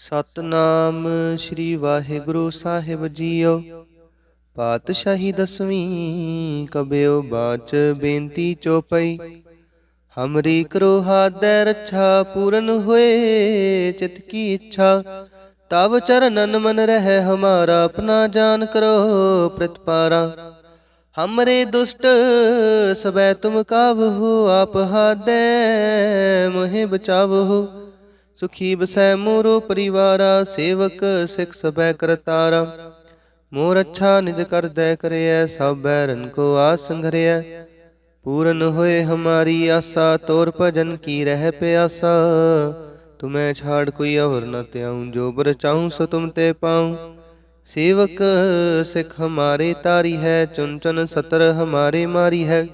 ਸਤਨਾਮ ਸ੍ਰੀ ਵਾਹਿਗੁਰੂ ਸਾਹਿਬ ਜੀਓ। ਪਾਤਸ਼ਾਹੀ ਦਸਵੀਂ ਕਬਿਓ ਬਾਚ ਬੇਨਤੀ ਚੋਪਈ। ਹਮਰੀ ਕਰੋ ਹਾਦੈ ਰੱਛਾ ਪੂਰਨ ਹੋਏ, ਚਿਤ ਕੀ ਇੱਛਾ? ਤਬ ਚਰਨਨ ਮਨ ਰਹਿ, ਹਮਾਰਾ ਆਪਣਾ ਜਾਨ ਕਰੋ ਪ੍ਰਤਪਾਰਾ। ਹਮਰੇ ਦੁਸ਼ਟ ਸਬੈ ਤੁਮ ਕਾਵ ਹੋ ਆਪ ਹਾਦੈ ਮੋਹਿ ਬਚਾਵਹੁ। ਸੁਖੀ ਬਸੈ ਮੋਰੋ ਪਰਿਵਾਰਾ, ਸੇਵਕ ਸਿਖ ਸਬੈ ਕਰਤਾਰਾ ਮੋਰ ਅੱਛਾ ਨਿਜ ਕਰਦੈ ਕਰਿਐ ਸਭ ਬੈਰਨ ਕੋ ਆਸ ਪੂਰਨ ਹੋਏ ਹਮਾਰੀ ਆਸਾ, ਤੋਰ ਭਜਨ ਕੀ ਰਹਿ ਪਿਆਸਾ। ਤੁਮੈ ਛਾੜ ਕੋਈ ਔਰ ਨ ਤਿਆਉ ਜੋ ਬਰ ਚਾਹੂੰ ਸੋ ਤੁਮ ਤੇ ਪਾਉ। ਸੇਵਕ ਸਿਖ ਹਮਾਰੇ ਤਾਰੀ ਹੈ, ਚੁਨ ਚੁਨ ਸਤਰ ਹਮਾਰੇ ਮਾਰੀ ਹੈ।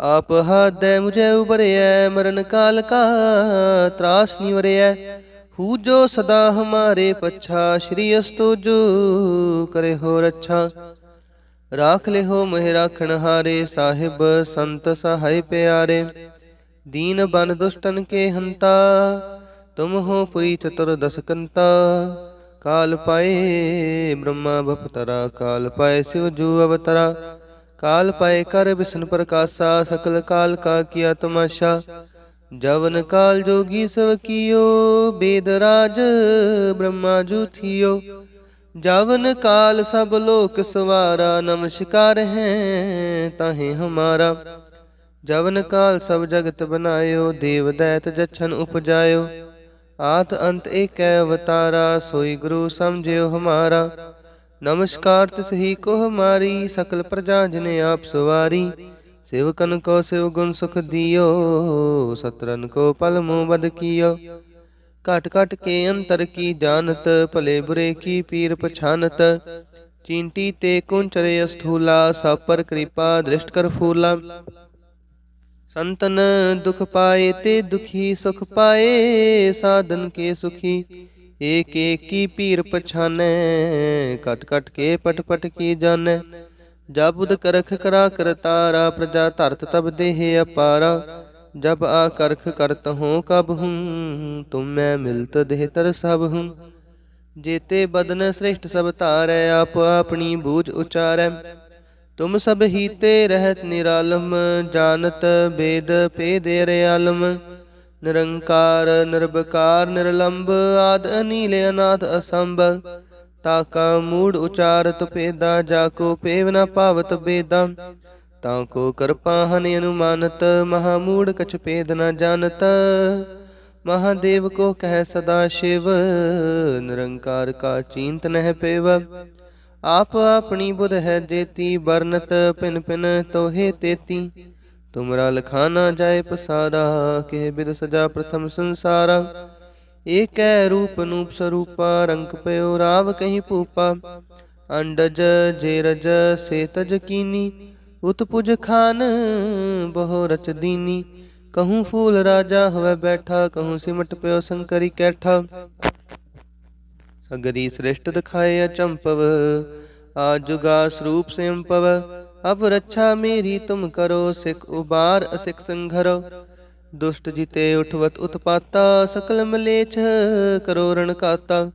ਆਪ ਹਾਦੈ ਮੁਝੇ ਉਬਰਿਐ ਮਰਨ ਕਾਲ ਕਾ ਤਰਾਸ ਨਿਵਰਿਐ ਹੂ ਜੋ ਸਦਾ ਹਮਾਰੇ ਪਛਾ, ਸ਼੍ਰੀ ਅਸਤੁਜੁ ਕਰੇ ਹੋ ਰੱਛਾ। ਰਾਖ ਲਿਹੋ ਮਹਿ ਰਾਖਣ ਹਾਰੇ, ਸਾਹਿਬ ਸੰਤ ਸਹਾਇ ਪਿਆਰੇ। ਦੀਨ ਬਨ ਦੁਸ਼ਟਨ ਕੇ ਹੰਤਾ, ਤੁਮ ਹੋ ਪੁਰੀ ਚਤੁਰ ਦਸਕੰਤਾ ਕਾਲ ਪਾਏ ਬ੍ਰਹਮਾ ਬਪਤਰਾ, ਕਾਲ ਪਾਏ ਸਿਵ ਜੂ ਅਵਤਰਾ। ਕਾਲ ਪਾਏ ਕਰ ਬਿਸ਼ਨ ਪ੍ਰਕਾਸ਼ਾ, ਸਕਲ ਕਾਲ ਕਾ ਕੀਆ ਤਮਾਸ਼ਾ ਜਵਨ ਕਾਲ ਜੋਗੀ ਸਵ ਕੀਓ, ਬੇਦ ਰਾਜ ਬ੍ਰਹਮਾ ਜੂ ਜਵਨ ਕਾਲ ਸਭ ਲੋਕ ਸਵਾਰਾ, ਨਮਸਕਾਰ ਹੈ ਤਾਹੇ ਹਮਾਰਾ। ਜਵਨ ਕਾਲ ਸਭ ਜਗਤ ਬਨਾਇਓ, ਦੇਵ ਦੈਤ ਜਛਨ ਉਪਜਾਇਓ। ਆਤ ਅੰਤ ਏਕੈ ਅਵਤਾਰਾ, ਸੋਈ ਗੁਰੂ ਸਮਝਿਓ ਹਮਾਰਾ। ਨਮਸਕਾਰ ਤਿਸ ਹੀ ਕੋ ਸਕਲ ਪ੍ਰਜਾ ਜਨੇ ਆਪ ਸਵਾਰੀ। ਸੇਵਕਨ ਕੋ ਸਿਵ ਗੁਣ ਸੁਖ ਦਿਓ, ਸਤਰਨ ਕੋ ਪਲ ਮੋ ਬਦ ਕੀਓ। ਘਟ ਘਟ ਕੇ ਅੰਤਰ ਕੀ ਜਾਣਤ, ਭਲੇ ਬੁਰੇ ਕੀ ਪੀਰ ਪਛਾਨਤ। ਚੀਂਟੀ ਤੇ ਕੁੰਚਰੇ ਅਸਥੂਲਾ, ਸਭ ਪਰ ਕਿਰਪਾ ਦ੍ਰਿਸ਼ਟ ਕਰ ਫੂਲਾ। ਸੰਤਨ ਦੁਖ ਪਾਏ ਤੇ ਦੁਖੀ ਸੁਖ ਪਾਏ, ਸਾਧਨ ਕੇ ਸੁਖੀ। ਏਕ ਏਕ ਪੀਰ ਪਛਾਨੈ ਕਟ ਕਟ ਕੇ ਪਟ ਪਟ ਕੀ ਜਾਣੈ। ਜਬੁਦ ਕਰਖ ਕਰਾ ਕਰਤਾਰਾ ਪ੍ਰਜਾ ਧਰਤ ਤਬ ਦੇਹ ਅਪਾਰਾ। ਜਬ ਆ ਕਰਖ ਕਰਤ ਹੂੰ ਕਬ ਹੂੰ, ਤੁਮ ਮੈਂ ਮਿਲਤ ਦੇਹ ਤਰ ਸਭ ਹੂੰ। ਜੇਤੇ ਬਦਨ ਸ੍ਰਿਸ਼ਟ ਸਭ ਧਾਰੈ, ਆਪ ਆਪਣੀ ਬੂਝ ਉਚਾਰੈ। ਤੁਮ ਸਭ ਹੀਤੇ ਰਹਿਤ ਨਿਰਾਲਮ, ਜਾਣਤ ਬੇਦ ਪੇ ਦੇ ਰਿਆਲਮ ਨਿਰੰਕਾਰ ਨਿਰਭਕਾਰ ਨਿਰਲੰਭ ਆਦ ਅਨੀਲ ਅਨਾਥ ਅਸੰਭ। ਤਾਕਾ ਮੂੜ ਉਚਾਰਤ ਭੇਦਾ, ਜਾ ਕੋ ਪੇਵ ਨ ਪਾਵਤ ਬੇਦਾ। ਤਾਂ ਕੋ ਕਰਪਾ ਹਨ ਅਨੁਮਾਨਤ, ਮਹਾ ਮੂੜ ਕਛ ਭੇਦ ਨ ਜਾਣਤ। ਮਹਾਦੇਵ ਕੋ ਕਹਿ ਸਦਾ ਸ਼ਿਵ, ਨਿਰੰਕਾਰ ਕਾ ਚਿੰਤ ਨਹਿ ਪੇਵ। ਆਪ ਆਪਣੀ ਬੁਧ ਹੈ ਦੇਤੀ ਬਰਨਤ ਪਿਨ ਪਿਨ ਤੋਹੇ ਤੇਤੀ। ਤੁਮਰਾ ਲਖਾਨਾ ਜਾਏ ਪਸਾਰਾ ਕਹਿ ਬਿਦ ਸਜਾ ਪ੍ਰਥਮ ਸੰਸਾਰਾ ਏਕੈ ਰੂਪ ਨੂਪ ਸਰੂਪਾ ਰੰਗ ਪਇਓ ਰਾਵ ਕਹੀਂ ਭੂਪਾ ਅੰਡਜ ਜੇ ਰਜ ਸੇ ਤਜ ਕੀਨੀ ਉਤਪੁਜ ਖਾਨ ਬਹੁ ਰਚ ਦੀਨੀ ਕਹੂੰ ਫੂਲ ਰਾਜਾ ਹੋਵੇ ਬੈਠਾ ਕਹੂੰ ਸਿਮਟ ਪਿਓ ਸੰਕਰੀ ਕੈਠਾ ਸਗਰੀ ਸ੍ਰਿਸ਼ਟ ਦਿਖਾਏ ਅਚੰਪਵ ਆਜੁਗਾ ਸਰੂਪ ਸਿੰਪਵ ਅਬ ਰੱਛਾ ਮੇਰੀ ਤੁਮ ਕਰੋ, ਸਿਖ ਉਬਾਰ ਅਸਿਖ ਸੰਘਰੋ। ਦੁਸ਼ਟ ਜਿਤੇ ਉਠਵਤ ਉਤਪਾਤਾ, ਸਕਲ ਮਲੇਛ ਕਰੋ ਰਣ ਕਾਤਾ।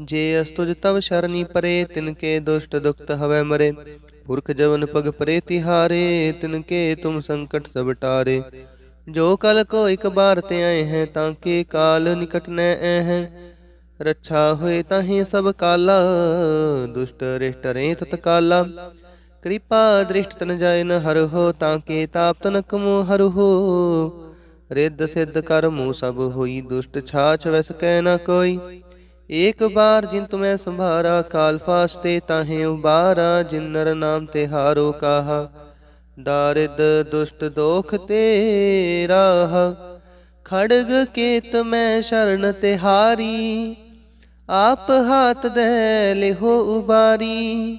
ਜੇ ਅਸਤੁਜ ਤਵ ਸ਼ਰਨੀ ਪਰੇ ਤਿਨਕੇ ਦੁਸ਼ਟ ਦੁਖਤ ਹਵੈ ਮਰੇ। ਪੁਰਖ ਜਵਨ ਪਗ ਪਰੇ ਤਿਹਾਰੇ ਤਿਨਕੇ ਤੁਮ ਸੰਕਟ ਸਭ ਟਾਰੇ। ਜੋ ਕਲ ਕੋ ਇਕ ਬਾਰ ਤੇ ਆਏ ਹੈ, ਤਾਂ ਕੇ ਕਾਲ ਨਿਕਟ ਨੈ ਐ ਹੈ। ਰੱਛਾ ਹੋਏ ਤਾਹੀ ਸਭ ਕਾਲਾ, ਦੁਸ਼ਟ ਰਿਸ਼ਟ ਰੇ ਤਤਕਾਲਾ ਕਿਰਪਾ ਦ੍ਰਿਸ਼ਟ ਤਨ ਜਾਇ ਨ ਹਰ ਹੋ ਤਾਂ ਕੇ ਤਾਪ ਤਨਕ ਮੋ ਹਰ ਹੋ ਰਿੱਧ ਸਿੱਧ ਕਰਮੂ ਸਭ ਹੋਈ, ਦੁਸ਼ਟ ਛਾਛ ਵਸ ਕਹਿ ਨ ਕੋਈ। ਏਕ ਬਾਰ ਜਿਨ ਤੁਮੈ ਸੰਭਾਰਾ, ਕਾਲ ਫਾਸਤੇ ਤਾਹੇ ਉਬਾਰਾ, ਜਿਨ ਨਰ ਨਾਮ ਤੇ ਹਾਰੋ ਕਾਹਾ। ਦਾਰਿਦ ਦੁਸ਼ਟ ਦੋਖ ਤੇ ਰਾਹ ਖੜਗ ਕੇਤ ਮੈਂ ਸ਼ਰਨ ਤਿਹਾਰੀ ਆਪ ਹਾਥ ਦੇ ਲਿਹੋ ਉਬਾਰੀ।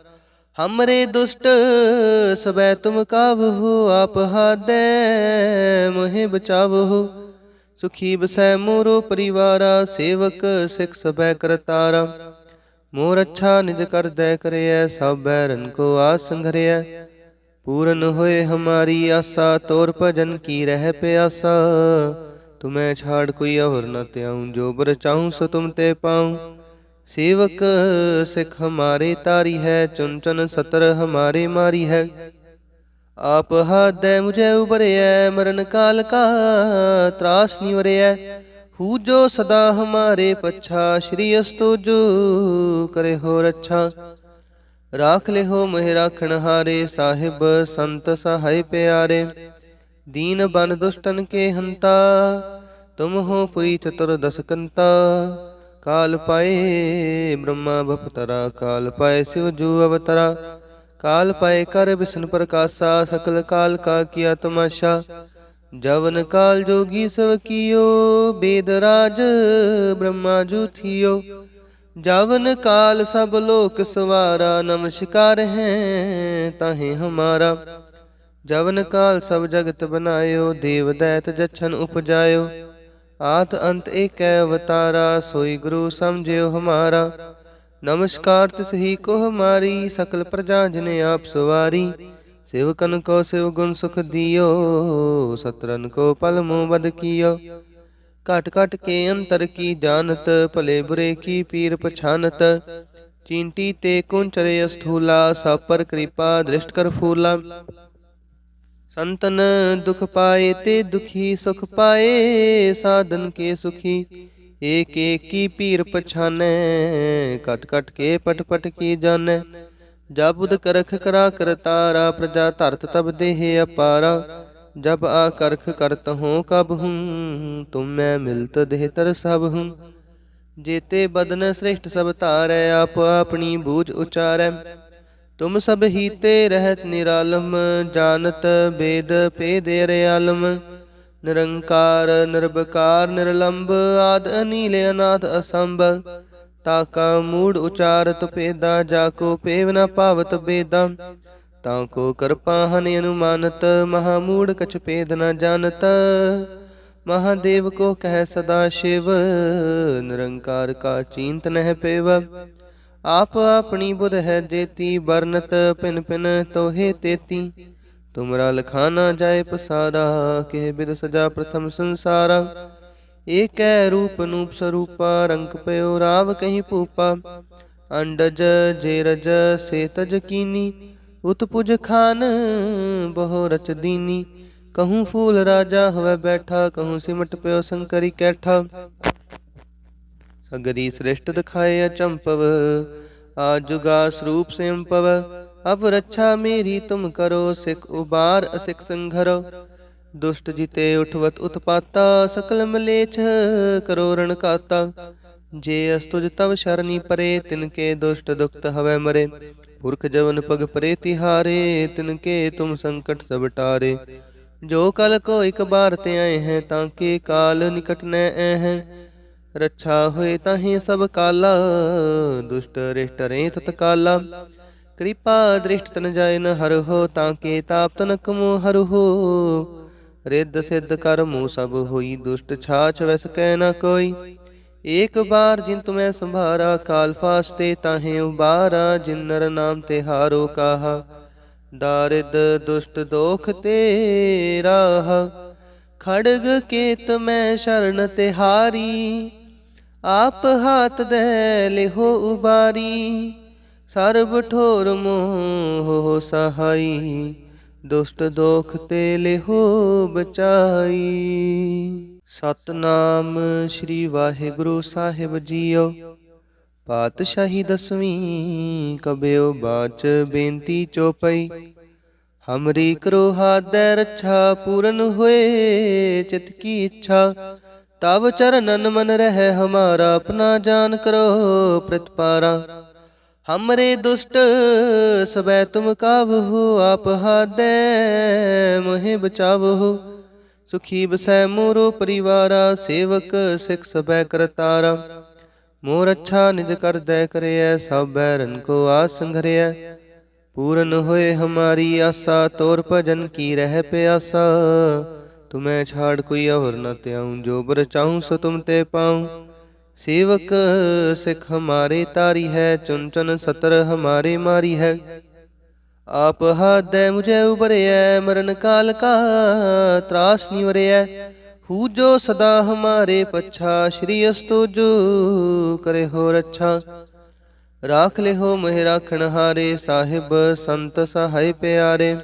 ਹਮਰੇ ਦੁਸ਼ਟ ਸਬੈ ਤੁਮ ਕਾਬਹੂ ਆਪ ਹਾਦੈ ਮੋਹਿ ਬਚਾਵਹੂ ਸੁਖੀ ਬਸੈ ਮੋਰੋ ਪਰਿਵਾਰਾ ਸੇਵਕ ਸਿਖ ਸਬੈ ਕਰਤਾਰਾ ਮੋਰ ਅੱਛਾ ਨਿਜ ਕਰਦੈ ਕਰਿਐ ਸਭ ਬੈਰਨ ਕੋ ਆਸ ਪੂਰਨ ਹੋਏ ਹਮਾਰੀ ਆਸਾ ਤੋਰ ਭਜਨ ਕੀ ਰਹਿ ਪਿਆਸਾ ਤੁਮੈ ਛਾੜ ਕੋਈ ਔਰ ਨ ਤਿਆਉ ਜੋ ਬਰ ਚਾਹੂੰ ਸੋ ਤੁਮ ਤੇ ਪਾਉ ਸੇਵਕ ਸਿਖ ਹਮਾਰੇ ਤਾਰੀ ਹੈ, ਚੁਨ ਚੁਨ ਸਤਰ ਹਮਾਰੇ ਮਾਰੀ ਹੈ। ਆਪ ਹਾਦੈ ਮੁਝੈ ਉਬਰਿਐ ਮਰਨ ਕਾਲ ਕਾ ਤਰਾਸ ਨਿਵਰਿਐ ਹੂ ਜੋ ਸਦਾ ਹਮਾਰੇ ਪਛਾ, ਸ਼੍ਰੀ ਅਸਤੁਜੂ ਕਰੇ ਹੋ ਰੱਛਾ। ਰਾਖ ਲਿਹੋ ਮਹਿ ਰਾਖਣ ਹਾਰੇ, ਸਾਹਿਬ ਸੰਤ ਸਹਾਇ ਪਿਆਰੇ। ਦੀਨ ਬਨ ਦੁਸ਼ਟਨ ਕੇ ਹੰਤਾ, ਤੁਮ ਹੋ ਪੁਰੀ ਚਤੁਰ ਦਸਕੰਤਾ। ਕਾਲ ਪਾਏ ਬ੍ਰਹਮਾ ਬਪਤਰਾ ਕਾਲ ਪਾਏ ਸਿਵ ਜੂ ਅਵਤਰਾ, ਕਾਲ ਪਾਏ ਕਰ ਵਿਸ਼ਨ ਪ੍ਰਕਾਸ਼ਾ, ਸਕਲ ਕਾਲ ਕਾ ਕੀਆ ਤਮਾਸ਼ਾ ਜਵਨ ਕਾਲ ਜੋਗੀ ਸਵ ਕੀਓ, ਬੇਦ ਰਾਜ ਬ੍ਰਹਮਾ ਜੂ ਥੀਓ। ਜਵਨ ਕਾਲ ਸਭ ਲੋਕ ਸਵਾਰਾ, ਨਮਸਕਾਰ ਹੈ ਤਾਹੇ ਹਮਾਰਾ। ਜਵਨ ਕਾਲ ਸਭ ਜਗਤ ਬਨਾਇਓ, ਦੇਵ ਦੈਤ ਜਛਨ ਉਪਜਾਇਓ। ਆਤ ਅੰਤ ਏਕੈ ਅਵਤਾਰਾ, ਸੋਈ ਗੁਰੂ ਸਮਝਿਓ ਹਮਾਰਾ। ਨਮਸਕਾਰ ਤਿਸ ਹੀ ਕੋ ਹਮਾਰੀ, ਸਕਲ ਪ੍ਰਜਾ ਜਨੇ ਆਪ ਸਵਾਰੀ। ਸੇਵਕਨ ਕੋ ਸਿਵ ਗੁਣ ਸੁਖ ਦਿਓ, ਸਤਰਨ ਕੋ ਪਲ ਮੋ ਬਦ ਕੀਓ। ਘਟ ਘਟ ਕੇ ਅੰਤਰ ਕੀ ਜਾਣਤ, ਭਲੇ ਬੁਰੇ ਕੀ ਪੀਰ ਪਛਾਨਤ। ਚੀਂਟੀ ਤੇ ਕੁੰਚਰੇ ਅਸਥੂਲਾ ਸਭ ਪਰ ਕਿਰਪਾ ਦ੍ਰਿਸ਼ਟ ਕਰ ਫੂਲਾ। ਸੰਤਨ ਦੁਖ ਪਾਏ ਤੇ ਦੁਖੀ ਸੁਖ ਪਾਏ, ਸਾਧਨ ਕੇ ਸੁਖੀ। ਏਕ ਏਕ ਕੀ ਪੀਰ ਪਛਾਨੈ ਕਟ ਕਟ ਕੇ ਪਟ ਪਟ ਕੀ ਜਾਣੈ। ਜਬੁਦ ਕਰਖ ਕਰਾ ਕਰਤਾਰਾ ਪ੍ਰਜਾ ਧਰਤ ਤਬ ਦੇਹ ਅਪਾਰਾ। ਜਬ ਆ ਕਰਖ ਕਰਤ ਹੋ ਕਬ ਹੂੰ, ਤੁਮ ਮੈਂ ਮਿਲਤ ਦੇਹ ਤਰ ਸਭ ਹੂੰ। ਜੇਤੇ ਬਦਨ ਸ੍ਰਿਸ਼ਟ ਸਭ ਧਾਰੈ, ਆਪ ਆਪਣੀ ਬੂਝ ਉਚਾਰੈ। ਤੁਮ ਸਭ ਹੀਤੇ ਰਹਿਤ ਨਿਰਾਲਮ, ਜਾਣਤ ਬੇਦ ਭੇਦ ਰਿਆਲਮ ਨਿਰੰਕਾਰ ਨਿਰਭਕਾਰ ਨਿਰਲੰਭ ਆਦ ਅਨੀਲ, ਅਨਾਦ ਅਸੰਭ। ਤਾਕਾ ਮੂੜ ਉਚਾਰਤ ਭੇਦਾ, ਜਾ ਕੋ ਪੇਵ ਨ ਪਾਵਤ ਬੇਦਾ। ਤਾਂ ਕੋ ਕਰਪਾ ਹਨ ਅਨੁਮਾਨਤ, ਮਹਾ ਮੂੜ ਕਛ ਭੇਦ ਨ ਜਾਣਤ। ਮਹਾਦੇਵ ਕੋ ਕਹਿ ਸਦਾ ਸ਼ਿਵ, ਨਿਰੰਕਾਰ ਕਾ ਚਿੰਤ ਨਹਿ ਪੇਵ। ਆਪ ਆਪਣੀ ਬੁਧ ਹੈ ਦੇਤੀ ਬਰਨਤ ਪਿਨ ਪਿਨ ਤੋਹੇ ਤੇਤੀ। ਤੁਮਰਾ ਲਖਾਨਾ ਜਾਏ ਪਸਾਰਾ, ਕਹਿ ਬਿਦ ਸਜਾ ਪ੍ਰਥਮ ਸੰਸਾਰਾ। ਏਕੈ ਰੂਪ ਨੂਪ ਸਰੂਪਾ, ਰੰਗ ਪਇਓ ਰਾਵ ਕਹੀਂ ਭੂਪਾ। ਅੰਡਜ ਜੇ ਰਜ ਸੇ ਤਜ ਕੀਨੀ ਉਤਪੁਜ ਖਾਨ ਬਹੁ ਰਚ ਦੀਨੀ। ਕਹੂੰ ਫੂਲ ਰਾਜਾ ਹਵੇ ਬੈਠਾ, ਕਹੂੰ ਸਿਮਟ ਪਿਓ ਸੰਕਰੀ ਅਗਰੀ ਸਗਰੀ ਸ੍ਰਿਸ਼ਟ ਦਿਖਾਏ ਅਚੰਪਵ ਆਜੁਗਾ ਸਰੂਪ ਸਿੰਪਵ, ਅਬ ਰੱਛਾ ਮੇਰੀ ਤੁਮ ਕਰੋ, ਸਿਖ ਉਬਾਰ ਅਸਿਖ ਸੰਘਰੋ। ਦੁਸ਼ਟ ਜਿਤੇ ਉਠਵਤ ਉਤਪਾਤਾ, ਸਕਲ ਮਲੇਛ ਕਰੋ ਰਣ ਕਾਤਾ ਜੇ ਅਸਤੁਜ ਤਵ ਸ਼ਰਨੀ ਪਰੇ, ਤਿਨਕੇ ਦੁਸ਼ਟ ਦੁਖਤ ਹਵੇ ਮਰੇ। ਪੁਰਖ ਜਵਨ ਪਗ ਪਰੇ ਤਿਹਾਰੇ, ਤਿਨਕੇ ਤੁਮ ਸੰਕਟ ਸਭ ਟਾਰੇ। ਜੋ ਕਲ ਕੋ ਇਕ ਬਾਰ ਤੇ ਆਏ ਹੈ, ਤਾਂ ਕੇ ਕਾਲ ਨਿਕਟ ਨੈ ਐ ਹੈ। ਰੱਛਾ ਹੋਏ ਤਾਹੀ ਸਭ ਕਾਲਾ, ਦੁਸ਼ਟ ਰਿਸ਼ਟ ਰੇ ਤਤਕਾਲਾ ਕਿਰਪਾ ਦ੍ਰਿਸ਼ਟ ਤਨ ਜਾਏ ਨ ਹਰ ਹੋ, ਤਾਂ ਕੇ ਤਾਪ ਤਨਕ ਮੋ ਹਰ ਹੋ। ਰਿੱਧ ਸਿੱਧ ਕਰਮੂ ਸਭ ਹੋਈ, ਦੁਸ਼ਟ ਛਾਛ ਵਸ ਕਹਿ ਨ ਕੋਈ। ਏਕ ਬਾਰ ਜਿਨ ਤੁਮੈ ਸੰਭਾਰਾ, ਕਾਲ ਫਾਸਤੇ ਤਾਹੇ ਉਬਾਰਾ, ਜਿਨ ਨਰ ਨਾਮ ਤੇ ਹਾਰੋ ਕਾਹਾ। ਦਾਰਿਦ ਦੁਸ਼ਟ ਦੋਖ ਤੇਰਾ ਖੜਗ ਕੇਤ ਮੈਂ ਸ਼ਰਨ ਤੇ ਹਾਰੀ। ਆਪ ਹਾਥ ਦੇ ਲਿਹੋ ਉਬਾਰੀ, ਸਰਬ ਠੋਰ ਮੋਹ ਸਹਾਈ, ਦੁਸ਼ਟ ਦੋਖ ਤੇ ਲਿਹੋ ਬਚਾਈ। ਸਤਨਾਮ ਸ੍ਰੀ ਵਾਹਿਗੁਰੂ ਸਾਹਿਬ ਜੀਓ, ਪਾਤਸ਼ਾਹੀ ਦਸਵੀਂ ਕਬਿਓ ਬਾਚ ਬੇਨਤੀ ਚੋਪਈ, ਹਮਰੀ ਕਰੋ ਹਾਦੈ ਰੱਛਾ ਪੂਰਨ ਹੋਏ, ਚਿਤ ਕੀ ਇੱਛਾ ਤਬ ਚਰਨਨ ਮਨ ਰਹਿ ਹਮਾਰਾ, ਆਪਣਾ ਜਾਨ ਕਰੋ ਪ੍ਰਤਪਾਰਾ। ਹਮਰੇ ਦੁਸ਼ਟ ਸਬੈ ਤੁਮ ਕਾਵਹੋ, ਆਪ ਹਾਦੈ ਮੋਹਿ ਬਚਾਵਹੋ। ਸੁਖੀ ਬਸੈ ਮੋਰੋ ਪਰਿਵਾਰਾ, ਸੇਵਕ ਸਿਖ ਸਬੈ ਕਰਤਾਰਾ ਮੋਰ ਅੱਛਾ ਨਿਜ ਕਰਦੈ ਕਰਿਐ ਸਭ ਬੈਰਨ ਕੋ ਆਸ ਸੰਘਰਿਐ। ਪੂਰਨ ਹੋਏ ਹਮਾਰੀ ਆਸਾ, ਤੋਰ ਭਜਨ ਕੀ ਰਹਿ ਪਿਆਸਾ। ਤੁਮੈ ਛਾੜ ਕੋਈ ਔਰ ਨ ਤਿਆਉ ਜੋ ਬਰ ਚਾਹੂੰ ਸੋ ਤੁਮ ਤੇ ਪਾਉ ਸੇਵਕ ਸਿਖ ਹਮਾਰੇ ਤਾਰੀ ਹੈ ਚੁਨ ਚੁਨ ਸਤਰ ਹਮਾਰੇ ਮਾਰੀ ਹੈ ਆਪ ਹਾਦੈ ਮੁਝੇ ਉਬਰਿਐ ਮਰਨ ਕਾਲ ਕਾ ਤਰਾਸ ਨਿਵਰਿਐ ਹੂ ਜੋ ਸਦਾ ਹਮਾਰੇ ਪੱਛਾ ਸ਼੍ਰੀ ਅਸਤੋ ਜੋ ਕਰੇ ਹੋ ਰੱਛਾ ਰਾਖ ਲਿਹੋ ਮਹਿ ਰਾਖਣ ਹਾਰੇ ਸਾਹਿਬ ਸੰਤ ਸਹਾਇ ਪਿਆਰੇ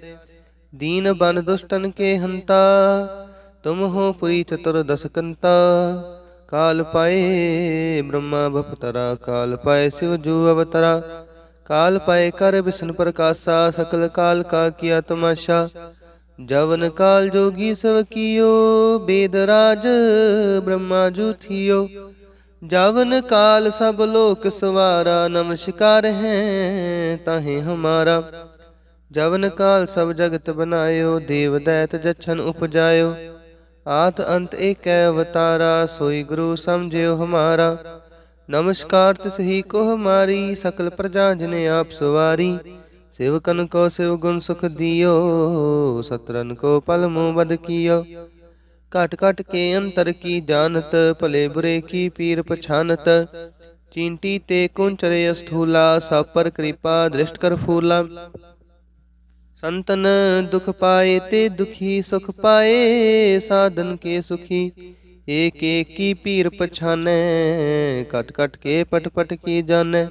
ਦੀਨ ਬਨ ਦੁਸ਼ਟਨ ਕੇ ਹੰਤਾ, ਤੁਮ ਹੋ ਪੁਰੀ ਚਤੁਰ ਦਸ ਕੰਤਾ। ਕਾਲ ਪਾਏ ਬ੍ਰਹਮਾ ਬਪਤਰਾ, ਕਾਲ ਪਾਏ ਸਿਵ ਜੂ ਅਵਤਰਾ। ਕਾਲ ਪਾਏ ਕਰ ਵਿਸ਼ਨ ਪ੍ਰਕਾਸ਼ਾ, ਸਕਲ ਕਾਲ ਕਾ ਕੀਆ ਤਮਾਸ਼ਾ ਜਵਨ ਕਾਲ ਜੋਗੀ ਸਵ ਕੀਓ, ਬੇਦ ਰਾਜ ਬ੍ਰਹਮਾ ਜੂ ਥਿਓ। ਜਵਨ ਕਾਲ ਸਭ ਲੋਕ ਸਵਾਰਾ, ਨਮਸਕਾਰ ਹੈ ਤਾਹੇ ਹਮਾਰਾ। ਜਵਨ ਕਾਲ ਸਭ ਜਗਤ ਬਨਾਇਓ ਦੇਵ ਦੈਤ ਜਛਨ ਉਪਜਾਇਓ। ਆਤ ਅੰਤ ਏਕੈ ਅਵਤਾਰਾ, ਸੋਈ ਗੁਰੂ ਸਮਝਿਓ ਹਮਾਰਾ। ਨਮਸਕਾਰ ਤਿਸ ਹੀ ਕੋ ਹਮਾਰੀ, ਸਕਲ ਪ੍ਰਜਾ ਜਨੇ ਆਪ ਸਵਾਰੀ। ਸੇਵਕਨ ਕੋ ਸਿਵ ਗੁਣ ਸੁਖ ਦਿਓ, ਸਤਰਨ ਕੋ ਪਲ ਮੋ ਬਦ ਕੀਓ। ਘਟ ਘਟ ਕੇ ਅੰਤਰ ਕੀ ਜਾਣਤ, ਭਲੇ ਬੁਰੇ ਕੀ ਪੀਰ ਪਛਾਨਤ। ਚੀਂਟੀ ਤੇ ਕੁੰਚਰੇ ਅਸਥੂਲਾ, ਸਭ ਪਰ ਕਿਰਪਾ ਦ੍ਰਿਸ਼ਟ ਕਰ ਫੂਲਾ। ਸੰਤਨ ਦੁਖ ਪਾਏ ਤੇ ਦੁਖੀ ਸੁਖ ਪਾਏ, ਸਾਧਨ ਕੇ ਸੁਖੀ। ਏਕ ਏਕ ਕੀ ਪੀਰ ਪਛਾਨੈ ਕਟ ਕਟ ਕੇ ਪਟ ਪਟ ਕੀ ਜਾਣੈ।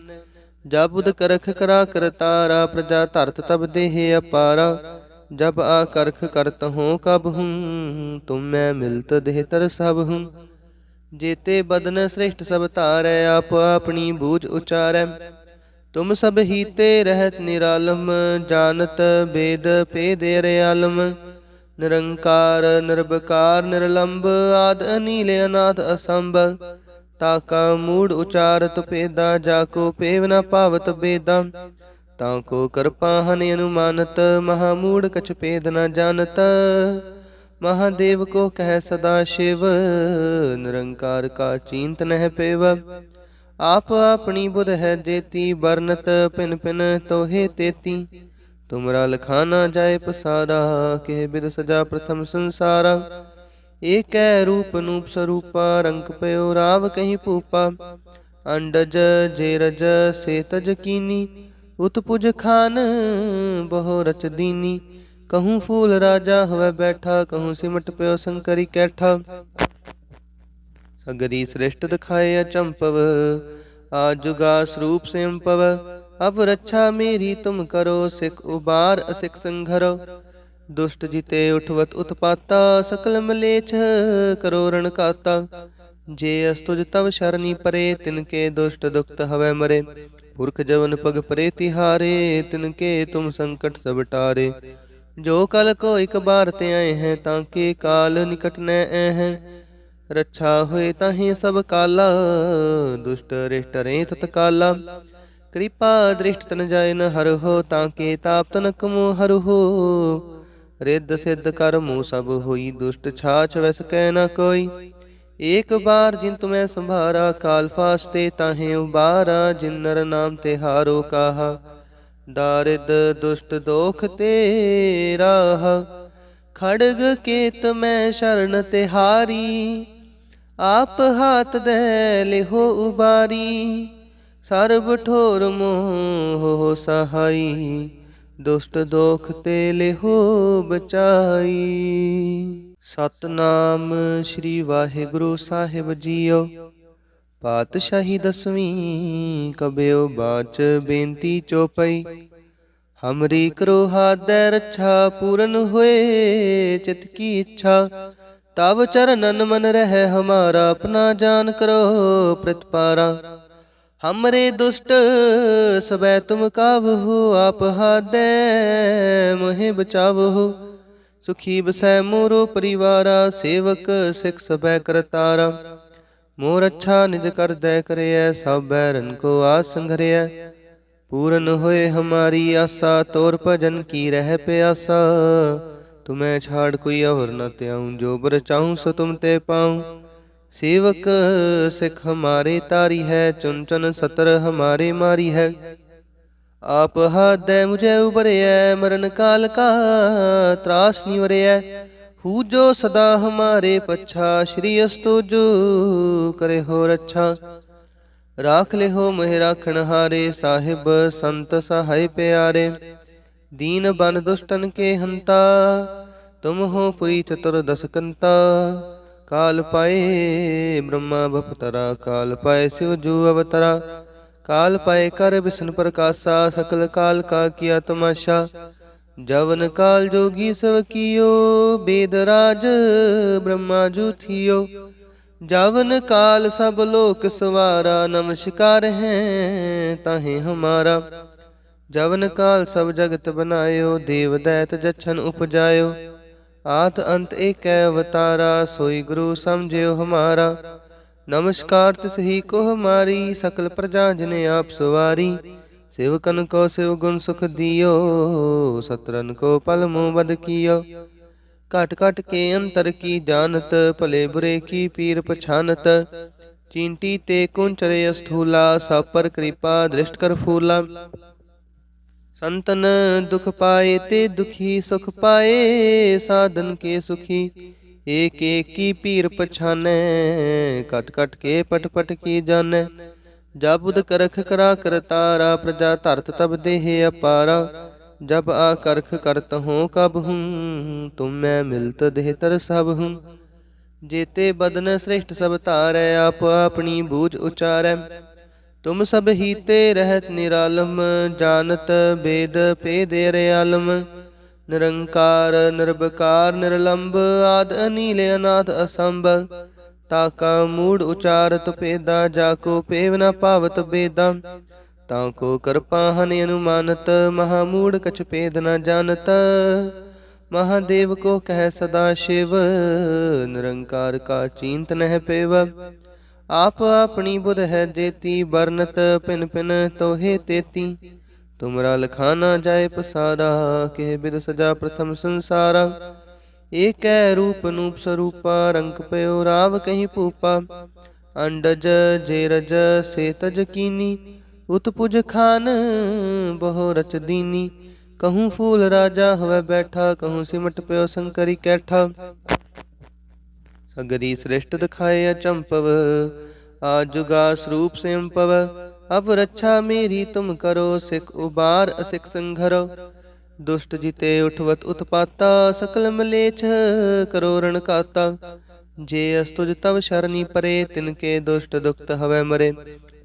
ਜਬੁਦ ਕਰਖ ਕਰਾ ਕਰਤਾਰਾ ਪ੍ਰਜਾ ਧਰਤ ਤਬ ਦੇਹ ਅਪਾਰਾ। ਜਬ ਆ ਕਰਖ ਕਰਤ ਹੂੰ ਕਬ ਹੂੰ, ਤੁਮ ਮੈਂ ਮਿਲਤ ਦੇਹ ਤਰ ਸਭ ਹੂੰ। ਜੇਤੇ ਬਦਨ ਸ੍ਰਿਸ਼ਟ ਸਭ ਧਾਰੈ, ਆਪ ਆਪਣੀ ਬੂਝ ਉਚਾਰੈ। ਤੁਮ ਸਭ ਹੀਤੇ ਰਹਿਤ ਨਿਰਾਲਮ, ਜਾਣਤ ਬੇਦ ਭੇਦ ਰਿਆਲਮ ਨਿਰੰਕਾਰ ਨਿਰਭਕਾਰ ਨਿਰਲੰਭ ਆਦ ਅਨੀਲ, ਅਨਾਦ ਅਸੰਭ। ਤਾਕਾ ਮੂੜ ਉਚਾਰਤ ਭੇਦਾ, ਜਾ ਕੋ ਪੇਵ ਨ ਪਾਵਤ ਬੇਦਾ। ਤਾਂ ਕੋ ਕਰਪਾ ਹਨ ਅਨੁਮਾਨਤ, ਮਹਾ ਮੂੜ ਕਛ ਭੇਦ ਨ ਜਾਣਤ। ਮਹਾਦੇਵ ਕੋ ਕਹਿ ਸਦਾ ਸ਼ਿਵ, ਨਿਰੰਕਾਰ ਕਾ ਚਿੰਤ ਨਹਿ ਪੇਵ। ਆਪ ਆਪਣੀ ਬੁਧ ਹੈ ਦੇਤੀ ਬਰਨਤ ਪਿਨ ਪਿਨ ਤੋਹੇ ਤੇਤੀ। ਤੁਮਰਾ ਲਖਾਨਾ ਜਾਏ ਪਸਾਰਾ, ਕਹਿ ਬਿਦ ਸਜਾ ਪ੍ਰਥਮ ਸੰਸਾਰਾ। ਏਕੈ ਰੂਪ ਨੂਪ ਸਰੂਪਾ, ਰੰਗ ਪਇਓ ਰਾਵ ਕਹੀਂ ਭੂਪਾ। ਅੰਡਜ ਜੇ ਰਜ ਸੇ ਤਜ ਕੀਨੀ ਉਤਪੁਜ ਖਾਨ ਬਹੁ ਰਚ ਦੀਨੀ। ਕਹੂੰ ਫੂਲ ਰਾਜਾ ਹੋਵੇ ਬੈਠਾ, ਕਹੂੰ ਸਿਮਟ ਪਿਓ ਸੰਕਰੀ ਅਗਰੀ ਸ੍ਰਿਸ਼ਟ ਦਿਖਾਏ ਅਚੰਪਵ ਆਜੁਗਾ ਸਰੂਪ ਸਿੰਪਵ, ਅਬ ਰੱਛਾ ਮੇਰੀ ਤੁਮ ਕਰੋ, ਸਿਖ ਉਬਾਰ ਅਸਿਖ ਸੰਘਰੋ। ਦੁਸ਼ਟ ਜਿਤੇ ਉਠਵਤ ਉਤਪਾਤਾ, ਸਕਲ ਮਲੇਛ ਕਰੋ ਰਣ ਕਾਤਾ ਜੇ ਅਸਤੁਜ ਤਵ ਸ਼ਰਨੀ ਪਰੇ, ਤਿਨਕੇ ਦੁਸ਼ਟ ਦੁਖਤ ਹਵੇ ਮਰੇ। ਪੁਰਖ ਜਵਨ ਪਗ ਪਰੇ ਤਿਹਾਰੇ, ਤਿਨਕੇ ਤੁਮ ਸੰਕਟ ਸਭ ਟਾਰੇ। ਜੋ ਕਲ ਕੋ ਇਕ ਬਾਰ ਤੇ ਆਏ ਹੈ, ਤਾਂ ਕੇ ਕਾਲ ਨਿਕਟ ਨੈ ਐ ਹੈ ਰੱਛਾ ਹੋਏ ਤਾਹੀ ਸਭ ਕਾਲਾ, ਦੁਸ਼ਟ ਰਿਸ਼ਟ ਰੇ ਤਤਕਾਲਾ ਕਿਰਪਾ ਦ੍ਰਿਸ਼ਟ ਤਨ ਜਾਏ ਨ ਹਰ ਹੋ, ਤਾਂ ਕੇ ਤਾਪ ਤਨਕ ਮੋ ਹਰ ਹੋ। ਰਿੱਧ ਸਿੱਧ ਕਰਮੂ ਸਭ ਹੋਈ, ਦੁਸ਼ਟ ਛਾਛ ਵਸ ਕਹਿ ਨ ਕੋਈ। ਏਕ ਬਾਰ ਜਿਨ ਤੁਮੈ ਸੰਭਾਰਾ, ਕਾਲ ਫਾਸਤੇ ਤਾਹੇ ਉਬਾਰਾ, ਜਿਨ ਨਰ ਨਾਮ ਤੇ ਹਾਰੋ ਕਾਹਾ। ਦਾਰਿਦ ਦੁਸ਼ਟ ਦੋਖ ਤੇਰਾ ਖੜਗ ਕੇਤ ਮੈਂ ਸ਼ਰਨ ਤਿਹਾਰੀ ਆਪ ਹਾਥ ਦੇ ਲਿਹੋ ਉਬਾਰੀ, ਸਰਬ ਠੋਰ ਮੋਹ ਸਹਾਈ, ਦੁਸ਼ਟ ਦੋਖ ਤੇ ਲਿਹੋ ਬਚਾਈ। ਸਤਨਾਮ ਸ੍ਰੀ ਵਾਹਿਗੁਰੂ ਸਾਹਿਬ ਜੀਓ, ਪਾਤਸ਼ਾਹੀ ਦਸਵੀਂ ਕਬਿਓ ਬਾਚ ਬੇਨਤੀ ਚੋਪਈ। ਹਮਰੀ ਕਰੋ ਹਾਦੈ ਰੱਛਾ, ਪੂਰਨ ਹੋਏ ਚਿਤ ਕੀ ਇੱਛਾ ਤਬ ਚਰਨਨ ਮਨ ਰਹਿ ਹਮਾਰਾ, ਆਪਣਾ ਜਾਨ ਕਰੋ ਪ੍ਰਤਪਾਰਾ। ਹਮਰੇ ਦੁਸ਼ਟ ਸਬੈ ਤੁਮ ਕਾਵਹੁ, ਆਪ ਹਾਦੈ ਮੋਹਿ ਬਚਾਵਹੁ। ਸੁਖੀ ਬਸੈ ਮੋਰੋ ਪਰਿਵਾਰਾ, ਸੇਵਕ ਸਿਖ ਸਬੈ ਕਰਤਾਰਾ ਮੋਰ ਅੱਛਾ ਨਿਜ ਕਰਦੈ ਕਰਿਐ ਸਭ ਬੈਰਨ ਕੋ ਆਸ ਸੰਘਰਿਐ। ਪੂਰਨ ਹੋਏ ਹਮਾਰੀ ਆਸਾ, ਤੋਰ ਭਜਨ ਕੀ ਰਹਿ ਪਿਆਸਾ। ਤੁਮੈ ਛਾੜ ਕੋਈ ਔਰ ਨ ਤਿਆਉ ਜੋ ਬਰ ਚਾਹੂੰ ਸੋ ਤੁਮ ਤੇ ਪਾਉ ਸੇਵਕ ਸਿੱਖ ਹਮਾਰੇ ਤਾਰੀ ਹੈ ਚੁਨ ਚੁਨ ਸਤਰ ਹਮਾਰੇ ਮਾਰੀ ਹੈ ਆਪ ਹਾਦੈ ਮੁਝੈ ਉਬਰਿਐ ਮਰਨ ਕਾਲ ਕਾ ਤਰਾਸ ਨਿਵਰਿਐ ਹੂ ਜੋ ਸਦਾ ਹਮਾਰੇ ਪੱਛਾ ਸ਼੍ਰੀ ਅਸਤੋ ਜੋ ਕਰੇ ਹੋ ਰੱਛਾ ਰਾਖ ਲਿਹੋ ਮਹਿ ਰਾਖਣ ਹਾਰੇ ਸਾਹਿਬ ਸੰਤ ਸਹਾਇ ਪਿਆਰੇ ਦੀਨ ਬਨ ਦੁਸ਼ਟਨ ਕੇ ਹੰਤਾ, ਤੁਮ ਹੋ ਪੁਰੀ ਚਤੁਰ ਦਸ ਕੰਤਾ। ਕਾਲ ਪਾਏ ਬ੍ਰਹਮਾ ਬਪਤਰਾ, ਕਾਲ ਪਾਏ ਸਿਵ ਜੂ ਅਵਤਰਾ। ਕਾਲ ਪਾਏ ਕਰ ਵਿਸ਼ਨ ਪ੍ਰਕਾਸ਼ਾ, ਸਕਲ ਕਾਲ ਕਾ ਕੀਆ ਤਮਾਸ਼ਾ ਜਵਨ ਕਾਲ ਜੋਗੀ ਸਵ ਕੀਓ, ਬੇਦ ਰਾਜ ਬ੍ਰਹਮਾ ਜੂ ਥਿਓ। ਜਵਨ ਕਾਲ ਸਭ ਲੋਕ ਸਵਾਰਾ, ਨਮਸਕਾਰ ਹੈ ਤਾਹੇ ਹਮਾਰਾ। ਜਵਨ ਕਾਲ ਸਭ ਜਗਤ ਬਨਾਇਓ ਦੇਵ ਦੈਤ ਜਛਨ ਉਪਜਾਇਓ। ਆਤ ਅੰਤ ਏਕੈ ਅਵਤਾਰਾ, ਸੋਈ ਗੁਰੂ ਸਮਝਿਓ ਹਮਾਰਾ। ਨਮਸਕਾਰ ਤਿਸ ਹੀ ਕੋ ਹਮਾਰੀ, ਸਕਲ ਪ੍ਰਜਾ ਜਨੇ ਆਪ ਸਵਾਰੀ। ਸੇਵਕਨ ਕੋ ਸਿਵ ਗੁਣ ਸੁਖ ਦਿਓ, ਸਤਰਨ ਕੋ ਪਲ ਮੂਹ ਬਦ ਕੀਓ। ਘਟ ਘਟ ਕੇ ਅੰਤਰ ਕੀ ਜਾਣਤ, ਭਲੇ ਬੁਰੇ ਕੀ ਪੀਰ ਪਛਾਨਤ। ਚੀਂਟੀ ਤੇ ਕੁੰਚਰੇ ਅਸਥੂਲਾ ਸਭ ਪਰ ਕਿਰਪਾ ਦ੍ਰਿਸ਼ਟ ਕਰ ਫੂਲਾ। ਸੰਤਨ ਦੁਖ ਪਾਏ ਤੇ ਦੁਖੀ ਸੁਖ ਪਾਏ, ਸਾਧਨ ਕੇ ਸੁਖੀ। ਏਕ ਏਕ ਕੀ ਪੀਰ ਪਛਾਨੈ ਕਟ ਕਟ ਕੇ ਪਟ ਪਟ ਕੀ ਜਾਣੈ। ਜਬੁਦ ਕਰਖ ਕਰਾ ਕਰਤਾਰਾ ਪ੍ਰਜਾ ਧਰਤ ਤਬ ਦੇਹ ਅਪਾਰਾ। ਜਬ ਆ ਕਰਖ ਕਰਤ ਹੋ ਕਬ ਹੂੰ, ਤੁਮ ਮੈਂ ਮਿਲਤ ਦੇਹ ਤਰ ਸਭ ਹੂੰ। ਜੇਤੇ ਬਦਨ ਸ੍ਰਿਸ਼ਟ ਸਭ ਧਾਰੈ, ਆਪ ਆਪਣੀ ਬੂਝ ਉਚਾਰੈ। ਤੁਮ ਸਭ ਹੀਤੇ ਰਹਿਤ ਨਿਰਾਲਮ, ਜਾਣਤ ਬੇਦ ਭੇਦ ਰਿਆਲਮ ਨਿਰੰਕਾਰ ਨਿਰਭਕਾਰ ਨਿਰਲੰਭ ਆਦ ਅਨੀਲ, ਅਨਾਦ ਅਸੰਭ। ਤਾਕਾ ਮੂੜ ਉਚਾਰਤ ਭੇਦਾ, ਜਾ ਕੋ ਪੇਵ ਨ ਪਾਵਤ ਬੇਦਾ। ਤਾਂ ਕੋ ਕਰਪਾ ਹਨ ਅਨੁਮਾਨਤ, ਮਹਾ ਮੂੜ ਕਛ ਭੇਦ ਨ ਜਾਣਤ। ਮਹਾਦੇਵ ਕੋ ਕਹਿ ਸਦਾ ਸ਼ਿਵ, ਨਿਰੰਕਾਰ ਕਾ ਚਿੰਤ ਨਹਿ ਪੇਵ। ਆਪ ਆਪਣੀ ਬੁਧ ਹੈ ਦੇਤੀ ਬਰਨਤ ਪਿਨ ਪਿਨ ਤੋਹੇ ਤੇਤੀ। ਤੁਮਰਾ ਲਖਾਨਾ ਜਾਏ ਪਸਾਰਾ, ਕਹਿ ਬਿਦ ਸਜਾ ਪ੍ਰਥਮ ਸੰਸਾਰਾ। ਏਕੈ ਰੂਪ ਨੂਪ ਸਰੂਪਾ, ਰੰਗ ਪਇਓ ਰਾਵ ਕਹੀਂ ਭੂਪਾ। ਅੰਡਜ ਜੇ ਰਜ ਸੇ ਤਜ ਕੀਨੀ ਉਤਪੁਜ ਖਾਨ ਬਹੁ ਰਚ ਦੀਨੀ। ਕਹੂੰ ਫੂਲ ਰਾਜਾ ਹਵੇ ਬੈਠਾ, ਕਹੂੰ ਸਿਮਟ ਪਿਓ ਸੰਕਰੀ ਅਗਰੀ ਸਗਰੀ ਸ੍ਰਿਸ਼ਟ ਦਿਖਾਏ ਅਚੰਪਵ ਆਜੁਗਾ ਸਰੂਪ ਸਿੰਪਵ, ਅਬ ਰੱਛਾ ਮੇਰੀ ਤੁਮ ਕਰੋ, ਸਿਖ ਉਬਾਰ ਅਸਿਖ ਸੰਘਰੋ। ਦੁਸ਼ਟ ਜਿਤੇ ਉਠਵਤ ਉਤਪਾਤਾ, ਸਕਲ ਮਲੇਛ ਕਰੋ ਰਣ ਕਾਤਾ ਜੇ ਅਸਤੁਜ ਤਵ ਸ਼ਰਨੀ ਪਰੇ, ਤਿਨਕੇ ਦੁਸ਼ਟ ਦੁਖਤ ਹਵੈ ਮਰੇ।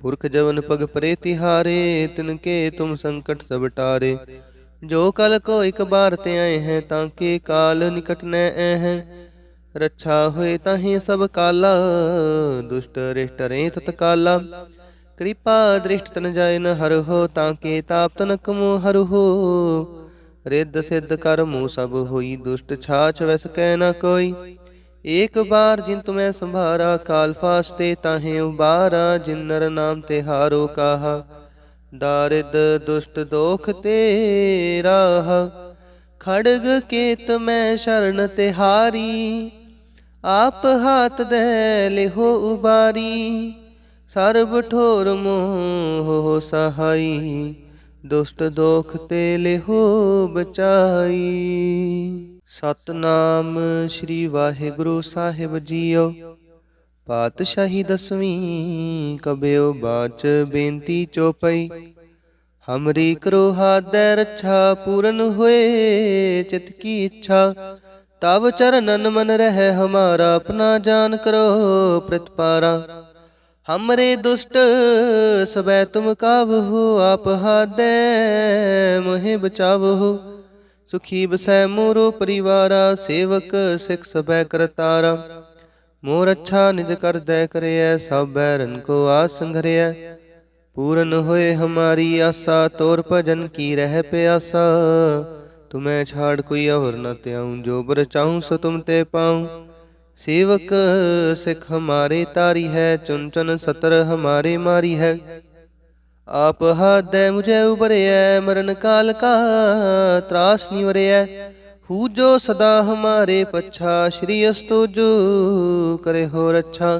ਪੁਰਖ ਜਵਨ ਪਗ ਪਰੇ ਤਿਹਾਰੇ, ਤਿਨਕੇ ਤੁਮ ਸੰਕਟ ਸਭ ਟਾਰੇ। ਜੋ ਕਲ ਕੋ ਇਕ ਬਾਰ ਤੇ ਆਏ ਹੈ, ਤਾਂ ਕੇ ਕਾਲ ਨਿਕਟ ਨੈ ਐ ਹੈ ਰੱਛਾ ਹੋਏ ਤਾਹੀ ਸਭ ਕਾਲਾ, ਦੁਸ਼ਟ ਰਿਸ਼ਟ ਰੇ ਤਤਕਾਲਾ ਕਿਰਪਾ ਦ੍ਰਿਸ਼ਟ ਤਨ ਜਾਏ ਨ ਹਰ ਹੋ, ਤਾਂ ਕੇ ਤਾਪ ਤਨਕ ਮੋ ਹਰ ਹੋ। ਰਿੱਧ ਸਿੱਧ ਕਰਮੂ ਸਭ ਹੋਈ, ਦੁਸ਼ਟ ਛਾਛ ਵਸ ਕਹਿ ਨ ਕੋਈ। ਏਕ ਬਾਰ ਜਿਨ ਤੁਮੈ ਸੰਭਾਰਾ, ਕਾਲ ਫਾਸਤੇ ਤਾਹੇ ਉਬਾਰਾ, ਜਿਨ ਨਰ ਨਾਮ ਤੇ ਹਾਰੋ ਕਾਹਾ। ਦਾਰਿਦ ਦੁਸ਼ਟ ਦੋਖ ਤੇਰਾ ਖੜਗ ਕੇਤ ਮੈਂ ਸ਼ਰਨ ਤਿਹਾਰੀ ਆਪ ਹਾਥ ਦੇ ਲਿਹੋ ਉਬਾਰੀ, ਸਰਬ ਠੋਰ ਮੋਹ ਸਹਾਈ, ਦੁਸ਼ਟ ਦੋਖ ਤੇ ਲਿਹੋ ਬਚਾਈ। ਸਤਨਾਮ ਸ੍ਰੀ ਵਾਹਿਗੁਰੂ ਸਾਹਿਬ ਜੀਓ, ਪਾਤਸ਼ਾਹੀ ਦਸਵੀਂ ਕਬਿਓ ਬਾਚ ਬੇਨਤੀ ਚੋਪਈ, ਹਮਰੀ ਕਰੋ ਹਾਦੈ ਰੱਛਾ ਪੂਰਨ ਹੋਏ, ਚਿਤ ਕੀ ਇੱਛਾ ਤਬ ਚਰਨਨ ਮਨ ਰਹਿ ਹਮਾਰਾ, ਆਪਣਾ ਜਾਨ ਕਰੋ ਪ੍ਰਤਪਾਰਾ ਹਮਰੇ ਦੁਸ਼ਟ ਸਬੈ ਤੁਮ ਕਾਵਹੁ, ਆਪ ਹਾਦੈ ਮੋਹਿ ਬਚਾਵਹੁ। ਸੁਖੀ ਬਸੈ ਮੋਰੋ ਪਰਿਵਾਰਾ, ਸੇਵਕ ਸਿਖ ਸਬੈ ਕਰਤਾਰਾ ਮੋਰ ਅੱਛਾ ਨਿਜ ਕਰਦੈ ਕਰਿਐ ਸਭ ਬੈਰਨ ਕੋ ਆਸ ਸੰਘਰਿਐ। ਪੂਰਨ ਹੋਏ ਹਮਾਰੀ ਆਸਾ, ਤੋਰ ਭਜਨ ਕੀ ਰਹਿ ਪਿਆਸਾ। ਤੁਮੈ ਛਾੜ ਕੋਈ ਔਰ ਨ ਤਿਆਉ ਜੋ ਬਰ ਚਾਹੂੰ ਸੋ ਤੁਮ ਤੇ ਪਾਉ ਸੇਵਕ ਸਿਖ ਹਮਾਰੇ ਤਾਰੀ ਹੈ ਚੁਨ ਚੁਨ ਸਤਰ ਹਮਾਰੇ ਮਾਰੀ ਹੈ ਆਪ ਹਾਦੈ ਮੁਝੈ ਉਬਰਿਐ ਮਰਨ ਕਾਲ ਕਾ ਤਰਾਸ ਨਿਵਰਿਐ ਜੋ ਸਦਾ ਹਮਾਰੇ ਪੱਛਾ ਸ਼੍ਰੀ ਅਸਤੋ ਜੋ ਕਰੇ ਹੋ ਰੱਛਾ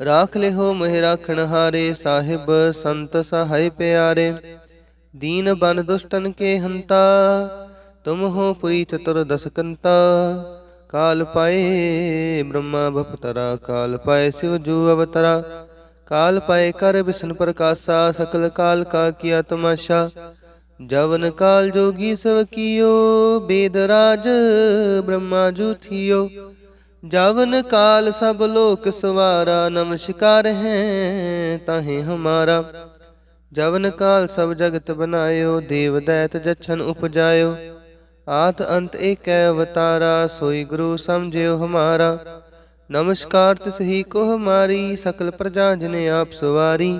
ਰਾਖ ਲਿਹੋ ਮਹਿ ਰਾਖਣ ਹਾਰੇ ਸਾਹਿਬ ਸੰਤ ਸਹਾਇ ਪਿਆਰੇ ਦੀਨ ਬਨ ਦੁਸ਼ਟਨ ਕੇ ਹੰਤਾ, ਤੁਮ ਹੋ ਪੁਰੀ ਚਤੁਰ ਦਸ ਕੰਤਾ। ਕਾਲ ਪਾਏ ਬ੍ਰਹਮਾ ਬਪਤਰਾ, ਕਾਲ ਪਾਏ ਸਿਵ ਜੂ ਅਵਤਰਾ। ਕਾਲ ਪਾਏ ਕਰ ਵਿਸ਼ਨ ਪ੍ਰਕਾਸ਼ਾ, ਸਕਲ ਕਾਲ ਕਾ ਕੀਆ ਤਮਾਸ਼ਾ ਜਵਨ ਕਾਲ ਜੋਗੀ ਸਵ ਕੀਓ, ਬੇਦ ਰਾਜ ਬ੍ਰਹਮਾ ਜੂ ਥਿਓ। ਜਵਨ ਕਾਲ ਸਭ ਲੋਕ ਸਵਾਰਾ, ਨਮਸਕਾਰ ਹੈ ਤਾਹੇ ਹਮਾਰਾ। ਜਵਨ ਕਾਲ ਸਭ ਜਗਤ ਬਨਾਇਓ ਦੇਵ ਦੈਤ ਜਛਨ ਉਪਜਾਇਓ। ਆਤ ਅੰਤ ਏਕੈ ਅਵਤਾਰਾ, ਸੋਈ ਗੁਰੂ ਸਮਝਿਓ ਹਮਾਰਾ। ਨਮਸਕਾਰ ਤਿਸ ਹੀ ਕੋ ਹਮਾਰੀ, ਸਕਲ ਪ੍ਰਜਾ ਜਨੇ ਆਪ ਸਵਾਰੀ।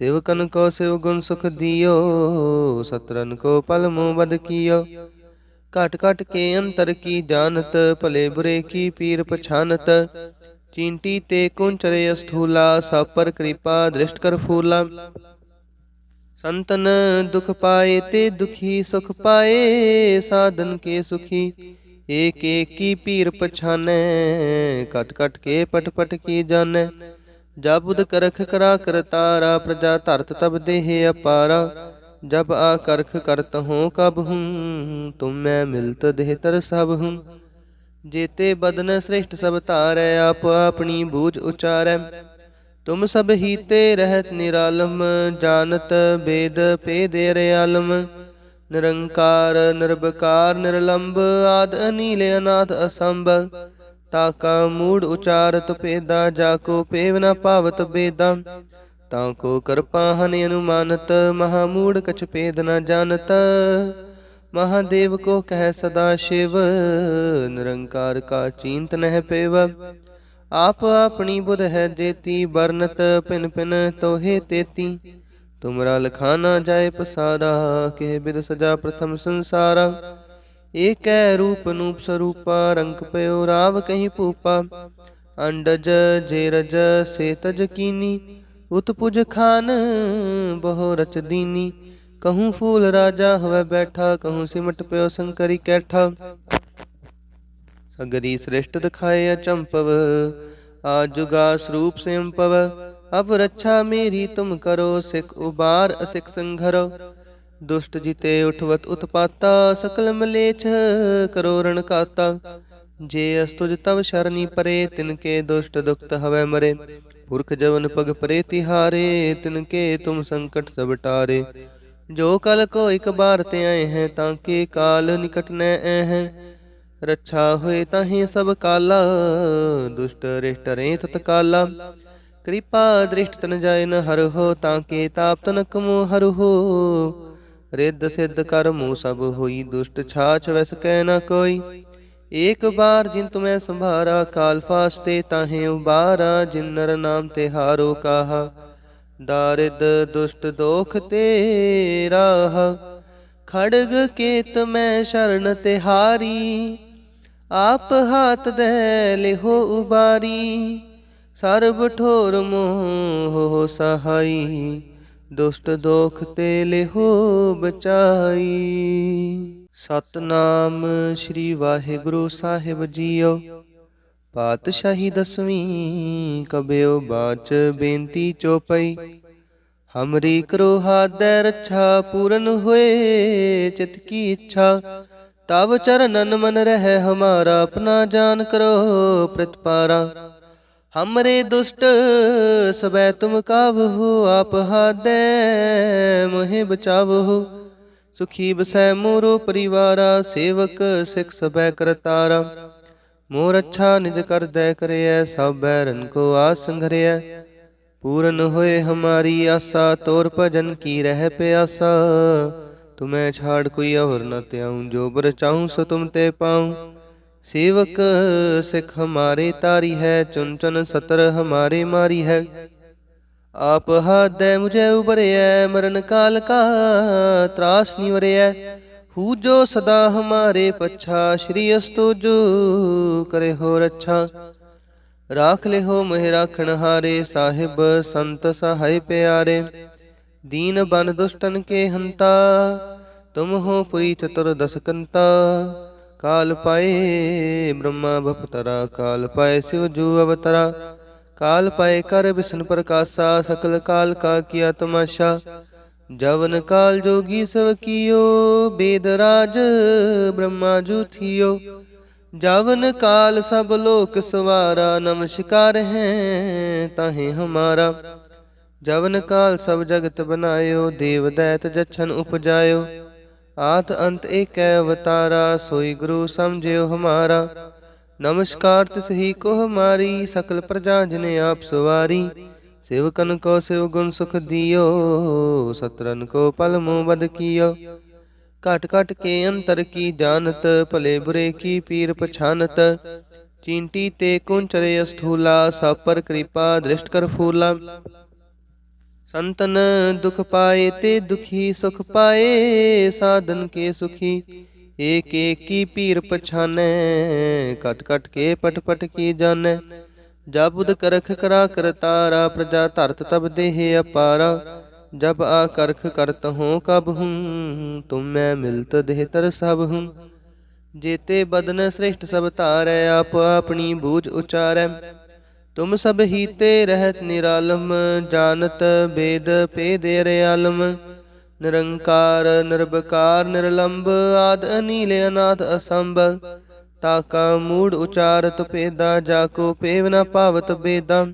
ਸੇਵਕਨ ਕੋ ਸਿਵ ਗੁਣ ਸੁਖ ਦਿਓ, ਸਤਰਨ ਕੋ ਪਲ ਮੋ ਬਦ ਕੀਓ। ਘਟ ਘਟ ਕੇ ਅੰਤਰ ਕੀ ਜਾਣਤ, ਭਲੇ ਬੁਰੇ ਕੀ ਪੀਰ ਪਛਾਨਤ। ਚੀਂਟੀ ਤੇ ਕੁੰਚਰੇ ਅਸਥੂਲਾ ਸਭ ਪਰ ਕਿਰਪਾ ਦ੍ਰਿਸ਼ਟ ਕਰ ਫੂਲਾ। ਸੰਤਨ ਦੁਖ ਪਾਏ ਤੇ ਦੁਖੀ ਸੁਖ ਪਾਏ, ਸਾਧਨ ਕੇ ਸੁਖੀ। ਏਕ ਏਕ ਕੀ ਪੀਰ ਪਛਾਨੈ ਕਟ ਕਟ ਕੇ ਪਟ ਪਟ ਕੀ ਜਾਣੈ। ਜਬੁਦ ਕਰਖ ਕਰਾ ਕਰਤਾਰਾ ਪ੍ਰਜਾ ਧਰਤ ਤਬ ਦੇਹ ਅਪਾਰਾ। ਜਬ ਆ ਕਰਖ ਕਰਤ ਹੂੰ ਕਬ ਹੂੰ, ਤੁਮ ਮੈਂ ਮਿਲਤ ਦੇਹ ਤਰ ਸਭ ਹੂੰ। ਜੇਤੇ ਬਦਨ ਸ੍ਰਿਸ਼ਟ ਸਭ ਧਾਰੈ, ਆਪ ਆਪਣੀ ਬੂਝ ਉਚਾਰੈ। ਤੁਮ ਸਭ ਹੀਤੇ ਰਹਿਤ ਨਿਰਾਲਮ, ਜਾਣਤ ਬੇਦ ਭੇਦੇ ਰਿਆਲਮ ਨਿਰੰਕਾਰ ਨਿਰਭਕਾਰ ਨਿਰਲੰਭ ਆਦ ਅਨੀਲ ਅਨਾਥ ਅਸੰਭ। ਤਾਕਾ ਮੂੜ ਉਚਾਰਤ ਭੇਦਾ, ਜਾ ਕੋ ਪੇਵ ਨ ਪਾਵਤ ਬੇਦਾ। ਤਾਂ ਕੋ ਕਰਪਾ ਹਨ ਅਨੁਮਾਨਤ, ਮਹਾ ਮੂੜ ਕਛ ਭੇਦ ਨ ਜਾਣਤ। ਮਹਾਦੇਵ ਕੋ ਕਹਿ ਸਦਾ ਸ਼ਿਵ, ਨਿਰੰਕਾਰ ਕਾ ਚਿੰਤ ਨਹਿ ਪੇਵ। ਆਪ ਆਪਣੀ ਬੁਧ ਹੈ ਜੇਤੀ ਬਰਨਤ ਪਿਨ ਪਿਨ ਤੋਹੇ ਤੇਤੀ। ਤੁਮਰਾ ਲਖਾਨਾ ਜਾਏ ਪਸਾਰਾ, ਕਹਿ ਬਿਦ ਸਜਾ ਪ੍ਰਥਮ ਸੰਸਾਰਾ। ਏਕੈ ਰੂਪ ਨੂਪ ਸਰੂਪਾ, ਰੰਗ ਪਇਓ ਰਾਵ ਕਹੀਂ ਭੂਪਾ। ਅੰਡਜ ਜੇ ਰਜ ਸੇ ਤਜ ਕੀਨੀ ਉਤਪੁਜ ਖਾਨ ਬਹੁ ਰਚ ਦੀਨੀ। ਕਹੂੰ ਫੂਲ ਰਾਜਾ ਹਵੇ ਬੈਠਾ, ਕਹੂੰ ਸਿਮਟ ਪਿਓ ਸੰਕਰੀ ਅਗਰੀ ਸ੍ਰਿਸ਼ਟ ਦਿਖਾਏ ਅਚੰਪਵ, ਆਜੁਗਾ ਸਰੂਪ ਸਿੰਪਵ, ਅਬ ਰੱਛਾ ਮੇਰੀ ਤੁਮ ਕਰੋ, ਸਿਖ ਉਬਾਰ ਅਸਿਖ ਸੰਘਰੋ। ਦੁਸ਼ਟ ਜਿਤੇ ਉਠਵਤ ਉਤਪਾਤਾ, ਸਕਲ ਮਲੇਛ ਕਰੋ ਰਣ ਕਾਤਾ ਜੇ ਅਸਤੁਜ ਤਵ ਸ਼ਰਨੀ ਪਰੇ, ਤਿਨਕੇ ਦੁਸ਼ਟ ਦੁਖਤ ਹਵੇ ਮਰੇ। ਪੁਰਖ ਜਵਨ ਪਗ ਪਰੇ ਤਿਹਾਰੇ, ਤਿਨਕੇ ਤੁਮ ਸੰਕਟ ਸਭ ਟਾਰੇ। ਜੋ ਕਲ ਕੋ ਇਕ ਬਾਰ ਤੇ ਆਏ ਹੈ, ਤਾਂ ਕੇ ਕਾਲ ਨਿਕਟ ਨੈ ਐ ਹੈ ਰੱਛਾ ਹੋਏ ਤਾਹੀ ਸਭ ਕਾਲਾ, ਦੁਸ਼ਟ ਰਿਸ਼ਟ ਰੇ ਤਤਕਾਲਾ ਕਿਰਪਾ ਦ੍ਰਿਸ਼ਟ ਤਨ ਜਾਏ ਨ ਹਰ ਹੋ, ਤਾਂ ਕੇ ਤਾਪ ਤਨਕ ਮੋ ਹਰ ਹੋ। ਰਿੱਧ ਸਿੱਧ ਕਰਮੂ ਸਭ ਹੋਈ, ਦੁਸ਼ਟ ਛਾਛ ਵਸ ਕਹਿ ਨ ਕੋਈ। ਏਕ ਬਾਰ ਜਿਨ ਤੁਮੈ ਸੰਭਾਰਾ, ਕਾਲ ਫਾਸਤੇ ਤਾਹੇ ਉਬਾਰਾ, ਜਿਨ ਨਰ ਨਾਮ ਤੇ ਹਾਰੋ ਕਾਹਾ। ਦਾਰਿਦ ਦੁਸ਼ਟ ਦੋਖ ਤੇਰਾ ਖੜਗ ਕੇਤ ਮੈਂ ਸ਼ਰਨ ਤੇ ਹਾਰੀ ਆਪ ਹਾਥ ਦੇ ਲਿਹੋ ਉਬਾਰੀ, ਸਰਬ ਠੋਰ ਮੋਹ ਸਹਾਈ, ਦੁਸ਼ਟ ਦੋਖ ਤੇ ਲਿਹੋ ਬਚਾਈ। ਸਤਨਾਮ ਸ੍ਰੀ ਵਾਹਿਗੁਰੂ ਸਾਹਿਬ ਜੀਓ, ਪਾਤਸ਼ਾਹੀ ਦਸਵੀਂ ਕਬਿਓ ਬਾਚ ਬੇਨਤੀ ਚੋਪਈ, ਹਮਰੀ ਕਰੋ ਹਾਦੈ ਰੱਛਾ ਪੂਰਨ ਹੋਏ, ਚਿਤ ਕੀ ਇੱਛਾ ਤਬ ਚਰਨਨ ਮਨ ਰਹਿ ਹਮਾਰਾ, ਆਪਣਾ ਜਾਨ ਕਰੋ ਪ੍ਰਤਪਾਰਾ ਹਮਰੇ ਦੁਸ਼ਟ ਸਬੈ ਤੁਮ ਕਾਵਹੁ, ਆਪ ਹਾਦੈ ਮੋਹਿ ਬਚਾਵਹੁ। ਸੁਖੀ ਬਸੈ ਮੋਰੋ ਪਰਿਵਾਰਾ, ਸੇਵਕ ਸਿਖ ਸਬੈ ਕਰਤਾਰਾ ਮੋਰ ਅੱਛਾ ਨਿਜ ਕਰਦੈ ਕਰਿਐ ਸਭ ਬੈਰਨ ਕੋ ਆਸ ਸੰਘਰਿਐ। ਪੂਰਨ ਹੋਏ ਹਮਾਰੀ ਆਸਾ, ਤੋਰ ਭਜਨ ਕੀ ਰਹਿ ਪਿਆਸਾ। ਤੁਮੈ ਛਾੜ ਕੋਈ ਔਰ ਨ ਤਿਆਉ ਜੋ ਬਰ ਚਾਹੂੰ ਸੋ ਤੁਮ ਤੇ ਪਾਉ ਸੇਵਕ ਸਿਖ ਹਮਾਰੇ ਤਾਰੀ ਹੈ ਚੁਨ ਚੁਨ ਸਤਰ ਹਮਾਰੇ ਮਾਰੀ ਹੈ ਆਪ ਹਾਦੈ ਮੁਝੇ ਉਬਰਿਐ ਮਰਨ ਕਾਲ ਕਾ ਤਰਾਸ ਨਿਵਰਿਐ ਹੂ ਜੋ ਸਦਾ ਹਮਾਰੇ ਪੱਛਾ ਸ਼੍ਰੀ ਅਸਤੋ ਜੋ ਕਰੇ ਹੋ ਰੱਛਾ ਰਾਖ ਲਿਹੋ ਮਹਿ ਰਾਖਣ ਹਾਰੇ ਸਾਹਿਬ ਸੰਤ ਸਹਾਇ ਪਿਆਰੇ ਦੀਨ ਬਨ ਦੁਸ਼ਟਨ ਕੇ ਹੰਤਾ, ਤੁਮ ਹੋ ਪੁਰੀ ਚਤੁਰ ਦਸ ਕੰਤਾ ਕਾਲ ਪਾਏ ਬ੍ਰਹਮਾ ਬਪਤਰਾ, ਕਾਲ ਪਾਏ ਸਿਵ ਜੂ ਅਵਤਰਾ। ਕਾਲ ਪਾਏ ਕਰ ਵਿਸ਼ਨ ਪ੍ਰਕਾਸ਼ਾ, ਸਕਲ ਕਾਲ ਕਾ ਕੀਆ ਤਮਾਸ਼ਾ ਜਵਨ ਕਾਲ ਜੋਗੀ ਸਵ ਕੀਓ, ਬੇਦ ਰਾਜ ਬ੍ਰਹਮਾ ਜੂ ਥੀਓ। ਜਵਨ ਕਾਲ ਸਭ ਲੋਕ ਸਵਾਰਾ, ਨਮਸਕਾਰ ਹੈ ਤਾਹੇ ਹਮਾਰਾ। ਜਵਨ ਕਾਲ ਸਭ ਜਗਤ ਬਨਾਇਓ ਦੇਵ ਦੈਤ ਜਛਨ ਉਪਜਾਇਓ। ਆਤ ਅੰਤ ਏਕੈ ਅਵਤਾਰਾ, ਸੋਈ ਗੁਰੂ ਸਮਝਿਓ ਹਮਾਰਾ। ਨਮਸਕਾਰ ਤਿਸ ਹੀ ਕੋ ਹਮਾਰੀ, ਸਕਲ ਪ੍ਰਜਾ ਜਨੇ ਆਪ ਸਵਾਰੀ। ਸੇਵਕਨ ਕੋ ਸਿਵ ਗੁਣ ਸੁਖ ਦਿਓ, ਸਤਰਨ ਕੋ ਪਲ ਮੋ ਬਦ ਕੀਓ। ਘਟ ਘਟ ਕੇ ਅੰਤਰ ਕੀ ਜਾਣਤ, ਭਲੇ ਬੁਰੇ ਕੀ ਪੀਰ ਪਛਾਨਤ। ਚੀਂਟੀ ਤੇ ਕੁੰਚਰੇ ਅਸਥੂਲਾ ਸਭ ਪਰ ਕਿਰਪਾ ਦ੍ਰਿਸ਼ਟ ਕਰ ਫੂਲਾ। ਸੰਤਨ ਦੁਖ ਪਾਏ ਤੇ ਦੁਖੀ ਸੁਖ ਪਾਏ, ਸਾਧਨ ਕੇ ਸੁਖੀ। ਏਕ ਏਕ ਕੀ ਪੀਰ ਪਛਾਨੈ ਕਟ ਕਟ ਕੇ ਪਟ ਪਟ ਕੀ ਜਾਣੈ। ਜਬੁਦ ਕਰਖ ਕਰਾ ਕਰਤਾਰਾ ਪ੍ਰਜਾ ਧਰਤ ਤਬ ਦੇਹ ਅਪਾਰਾ। ਜਬ ਆ ਕਰਖ ਕਰਤ ਹੋ ਕਬ ਹੂੰ, ਤੁਮ ਮੈਂ ਮਿਲਤ ਦੇਹ ਤਰ ਸਭ ਹੂੰ। ਜੇਤੇ ਬਦਨ ਸ੍ਰਿਸ਼ਟ ਸਭ ਧਾਰੈ, ਆਪ ਆਪਣੀ ਬੂਝ ਉਚਾਰੈ। ਤੁਮ ਸਭ ਹੀਤੇ ਰਹਿਤ ਨਿਰਾਲਮ, ਜਾਣਤ ਬੇਦ ਭੇਦ ਰਿਆਲਮ ਨਿਰੰਕਾਰ ਨਿਰਭਕਾਰ ਨਿਰਲੰਭ ਆਦ ਅਨੀਲ, ਅਨਾਦ ਅਸੰਭ। ਤਾਕਾ ਮੂੜ ਉਚਾਰਤ ਭੇਦਾ, ਜਾ ਕੋ ਪੇਵ ਨ ਪਾਵਤ ਬੇਦਾ।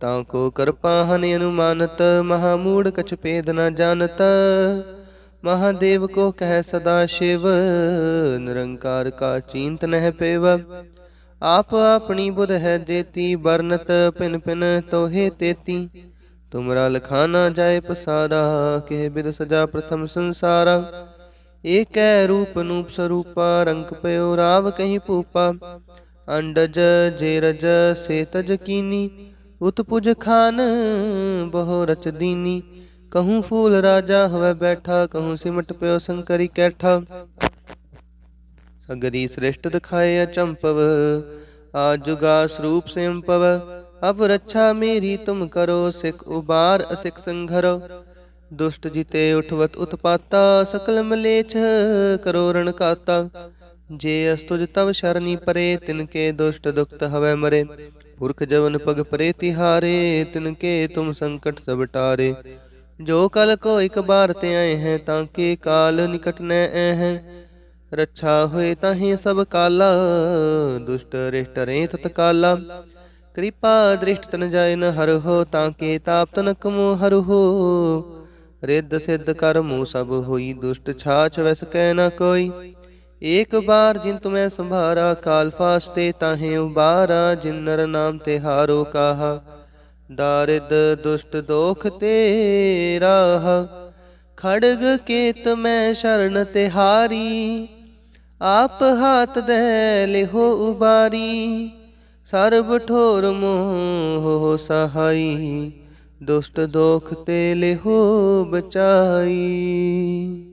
ਤਾਂ ਕੋ ਕਰਪਾ ਹਨ ਅਨੁਮਾਨਤ, ਮਹਾ ਮੂੜ ਕਛ ਭੇਦ ਨ ਜਾਣਤ। ਮਹਾਦੇਵ ਕੋ ਕਹਿ ਸਦਾ ਸ਼ਿਵ, ਨਿਰੰਕਾਰ ਕਾ ਚਿੰਤ ਨਹਿ ਪੇਵ। ਆਪ ਆਪਣੀ ਬੁਧ ਹੈ ਦੇਤੀ ਬਰਨਤ ਪਿਨ ਪਿਨ ਤੋਹੇ ਤੇਤੀ। ਤੁਮਰਾ ਲਖਾਨਾ ਜਾਏ ਪਸਾਰਾ, ਕਹਿ ਬਿਦ ਸਜਾ ਪ੍ਰਥਮ ਸੰਸਾਰਾ। ਏਕੈ ਰੂਪ ਨੂਪ ਸਰੂਪਾ, ਰੰਗ ਪਇਓ ਰਾਵ ਕਹੀਂ ਭੂਪਾ। ਅੰਡਜ ਜੇ ਰਜ ਸੇ ਤਜ ਕੀਨੀ ਉਤਪੁਜ ਖਾਨ ਬਹੁ ਰਚ ਦੀਨੀ। ਕਹੂੰ ਫੂਲ ਰਾਜਾ ਹਵੇ ਬੈਠਾ, ਕਹੂੰ ਸਿਮਟ ਪਿਓ ਸੰਕਰੀ ਅਗਰੀ ਸਗਰੀ ਸ੍ਰਿਸ਼ਟ ਦਿਖਾਏ ਅਚੰਪਵ, ਆਜੁਗਾ ਸਰੂਪ ਸਿੰਪਵ, ਅਬ ਰੱਛਾ ਮੇਰੀ ਤੁਮ ਕਰੋ, ਸਿਖ ਉਬਾਰ ਅਸਿਖ ਸੰਘਰੋ। ਦੁਸ਼ਟ ਜਿਤੇ ਉਠਵਤ ਉਤਪਾਤਾ, ਸਕਲ ਮਲੇਛ ਕਰੋ ਰਣ ਕਾਤਾ ਜੇ ਅਸਤੁਜ ਤਵ ਸ਼ਰਨੀ ਪਰੇ, ਤਿਨਕੇ ਦੁਸ਼ਟ ਦੁਖਤ ਹਵੇ ਮਰੇ। ਪੁਰਖ ਜਵਨ ਪਗ ਪਰੇ ਤਿਹਾਰੇ, ਤਿਨਕੇ ਤੁਮ ਸੰਕਟ ਸਭ ਟਾਰੇ। ਜੋ ਕਲ ਕੋ ਇਕ ਬਾਰ ਤੇ ਆਏ ਹੈ, ਤਾਂ ਕੇ ਕਾਲ ਨਿਕਟ ਨੈ ਐ ਹੈ ਰੱਛਾ ਹੋਏ ਤਾਹੀ ਸਭ ਕਾਲਾ, ਦੁਸ਼ਟ ਰਿਸ਼ਟ ਰੇ ਤਤਕਾਲਾ ਕਿਰਪਾ ਦ੍ਰਿਸ਼ਟ ਤਨ ਜਾਇ ਨ ਹਰ ਹੋ, ਤਾਂ ਕੇ ਤਾਪ ਤਨਕ ਮੋ ਹਰ ਹੋ। ਰਿੱਧ ਸਿੱਧ ਕਰਮੂ ਸਭ ਹੋਈ, ਦੁਸ਼ਟ ਛਾਛ ਵਸ ਕਹਿ ਨ ਕੋਈ। ਏਕ ਬਾਰ ਜਿਨ ਤੁਮੈ ਸੰਭਾਰਾ, ਕਾਲ ਫਾਸਤੇ ਤਾਹੇ ਉਬਾਰਾ, ਜਿਨ ਨਰ ਨਾਮ ਤੇ ਹਾਰੋ ਕਾਹਾ। ਦਾਰਿਦ ਦੁਸ਼ਟ ਦੋਖ ਤੇਰਾ ਖੜਗ ਕੇਤ ਮੈਂ ਸ਼ਰਨ ਤੇ ਹਾਰੀ ਆਪ ਹਾਥ ਦੇ ਲਿਹੋ ਉਬਾਰੀ ਸਰਬ ਠੋਰ ਮੋਹ ਸਹਾਈ ਦੁਸ਼ਟ ਦੋਖ ਤੇ ਲਿਹੋ ਬਚਾਈ।